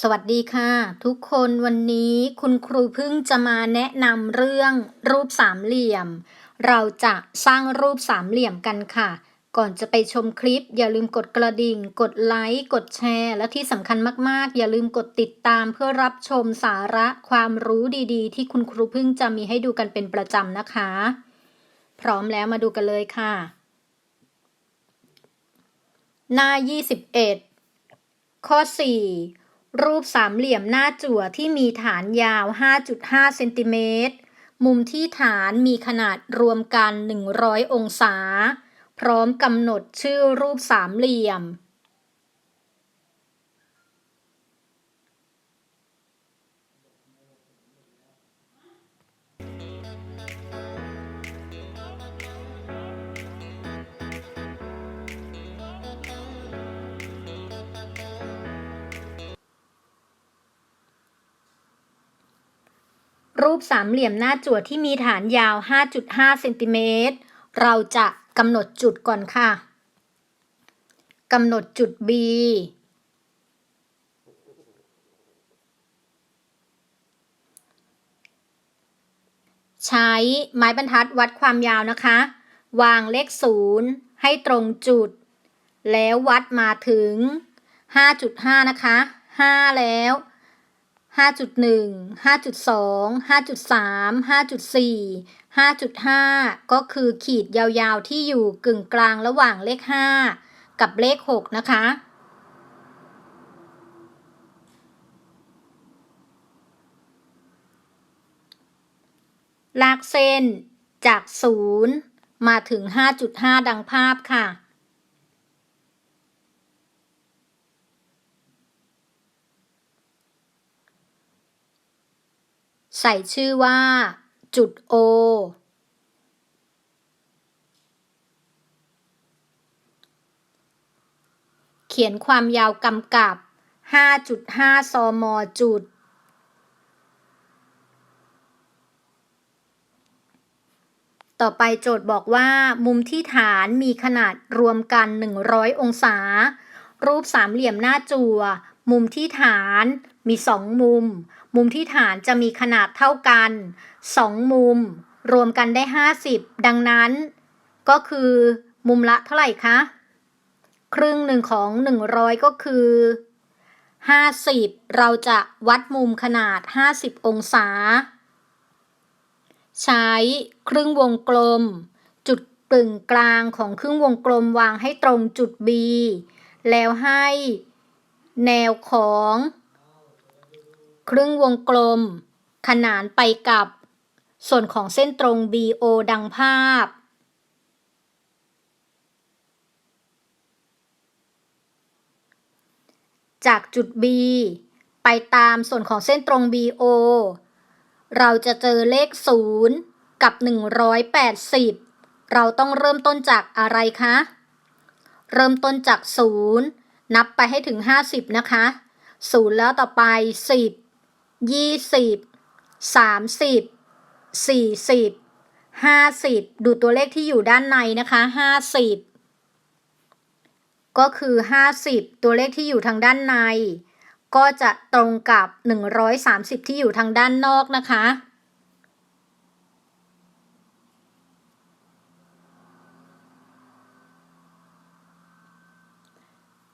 สวัสดีค่ะ ทุกคนวันนี้คุณครูพึ่งจะมาแนะนำเรื่องรูปสามเหลี่ยม เราจะสร้างรูปสามเหลี่ยมกันค่ะ ก่อนจะไปชมคลิป อย่าลืมกดกระดิ่ง กดไลค์กดแชร์ และที่สำคัญมากๆ อย่าลืมกดติดตามเพื่อรับชมสาระความรู้ดีๆ ที่คุณครูพึ่งจะมีให้ดูกันเป็นประจำนะคะ พร้อมแล้วมาดูกันเลยค่ะ หน้า 21 ข้อ 4 รูปสามเหลี่ยมหน้าจั่วที่มีฐานยาว 5.5 เซนติเมตร มุมที่ฐานมีขนาดรวมกัน 100 องศา พร้อมกำหนดชื่อรูปสามเหลี่ยม รูปสามเหลี่ยมหน้าจั่วที่มีฐานยาว 5.5เซนติเมตร เราจะกำหนดจุดก่อนค่ะ กำหนดจุด B ใช้ไม้บรรทัดวัดความยาวนะคะ วางเลข0ให้ตรงจุด แล้ววัดมาถึง 5.5 นะคะ 5 แล้ว 5.1 5.2 5.3 5.4 5.5 ก็คือขีดยาวๆที่อยู่กึ่งกลางระหว่างเลข 5 กับเลข 6 นะคะ ลากเส้นจาก 0 มาถึง 5.5 ดังภาพค่ะ ใส่ชื่อว่า จุด O เขียนความยาวกำกับ 5.5 ซมจุด ต่อไปโจทย์บอกว่า มุมที่ฐานมีขนาดรวมกัน 100 องศา รูปสามเหลี่ยมหน้าจั่ว มุมที่ฐาน มี2มุม มุมที่ฐานจะมีขนาดเท่ากัน2มุม รวมกันได้ 50 ดังนั้น ก็คือมุมละเท่าไหร่คะ ครึ่งหนึ่งของ 100 ก็คือ 50 เราจะวัดมุมขนาด 50 องศา ใช้ครึ่งวงกลม จุดกึ่งกลางของครึ่งวงกลมวางให้ตรงจุด B แล้วให้แนวของ ครึ่งวงกลม ขนานไปกับ ส่วนของเส้นตรง BO ดังภาพ จากจุด B ไปตามส่วนของเส้นตรง BO เราจะเจอเลข 0 กับ 180 เราต้องเริ่มต้นจากอะไรคะ เริ่มต้นจาก 0 นับไปให้ถึง 50 นะคะ 0 แล้วต่อไป 10 20 30 40 50ดูตัวเลขที่อยู่ด้านในนะคะ50ก็คือ50ตัวเลขที่อยู่ทางด้านใน ก็จะตรงกับ130ที่อยู่ทางด้านนอกนะคะ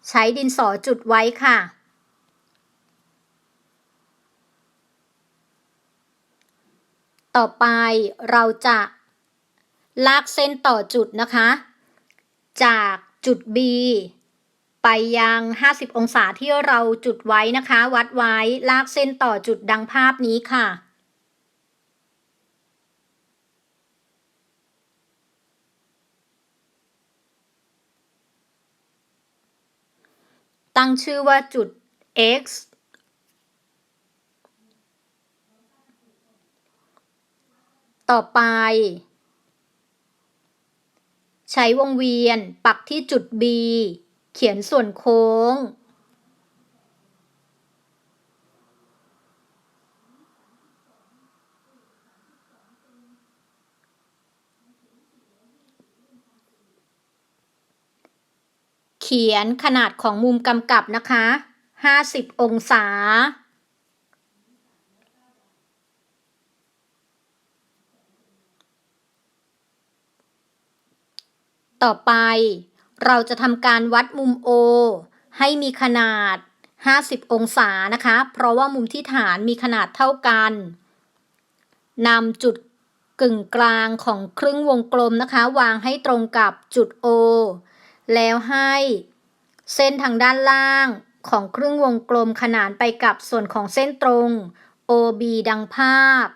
ใช้ดินสอจุดไว้ค่ะ ต่อไปเราจะลากเส้นต่อจุดนะคะ จากจุด B ไปยัง 50 องศาที่เราจุดไว้นะคะ วัดไว้ลากเส้นต่อจุดดังภาพนี้ค่ะ ตั้งชื่อว่าจุด x ต่อไป ใช้วงเวียนปักที่จุด B เขียนส่วนโค้ง เขียนขนาดของมุมกำกับนะคะ 50 องศา ต่อไป เราจะทำการวัดมุม O ให้มีขนาด 50 องศานะคะ เพราะว่ามุมที่ฐานมีขนาดเท่ากันนำจุดกึ่งกลางของครึ่งวงกลมนะคะ วางให้ตรงกับจุด O แล้วให้เส้นทางด้านล่างของครึ่งวงกลมขนานไปกับส่วนของเส้นตรง OB ดังภาพ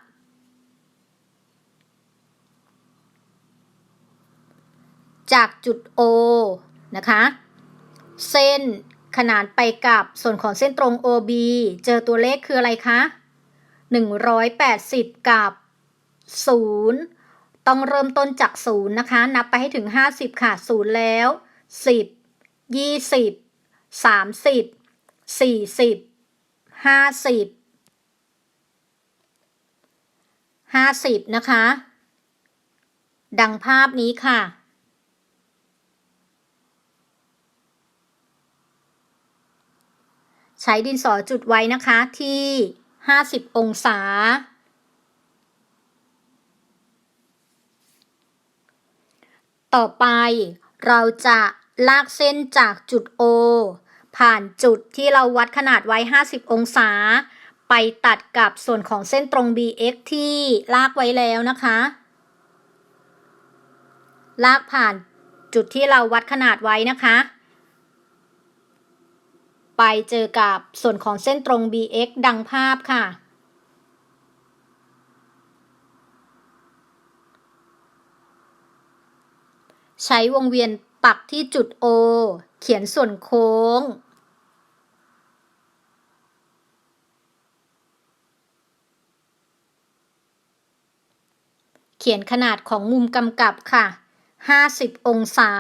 จากจุด O นะคะ เส้นขนานไปกับส่วนของเส้นตรง OB เจอตัวเลขคืออะไรคะ 180 กับ 0 ต้องเริ่มต้นจาก 0 นะคะ นับไปให้ถึง 50 ค่ะ 0 แล้ว 10 20 30 40 50 50 นะคะ ดังภาพนี้ค่ะ ใช้ดินสอจุดไว้นะคะที่ 50 องศา ต่อไปเราจะลากเส้นจากจุด O ผ่านจุดที่เราวัดขนาดไว้ 50 องศา ไปตัดกับส่วนของเส้นตรง BX ที่ลากไว้แล้วนะคะ ลากผ่านจุดที่เราวัดขนาดไว้นะคะ ไปเจอกับส่วนของเส้นตรง BX ดังภาพค่ะ ใช้วงเวียนปักที่จุด O เขียนส่วนโค้ง เขียนขนาดของมุมกำกับค่ะ 50 องศา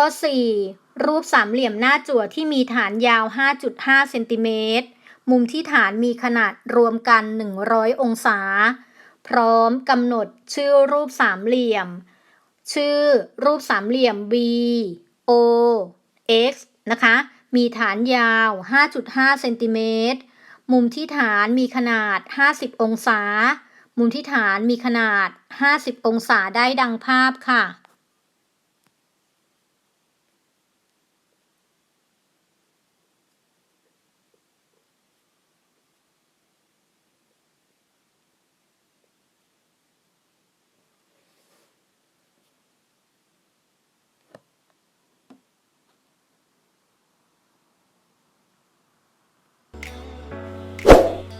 ข้อ 4 รูปสามเหลี่ยมหน้าจั่วที่มีฐานยาว 5.5 เซนติเมตร มุมที่ฐานมีขนาดรวมกัน 100 องศา พร้อมกำหนดชื่อรูปสามเหลี่ยม ชื่อรูปสามเหลี่ยม B O X นะคะ มีฐานยาว 5.5 เซนติเมตร มุมที่ฐานมีขนาด 50 องศา มุมที่ฐานมีขนาด 50 องศาได้ดังภาพค่ะ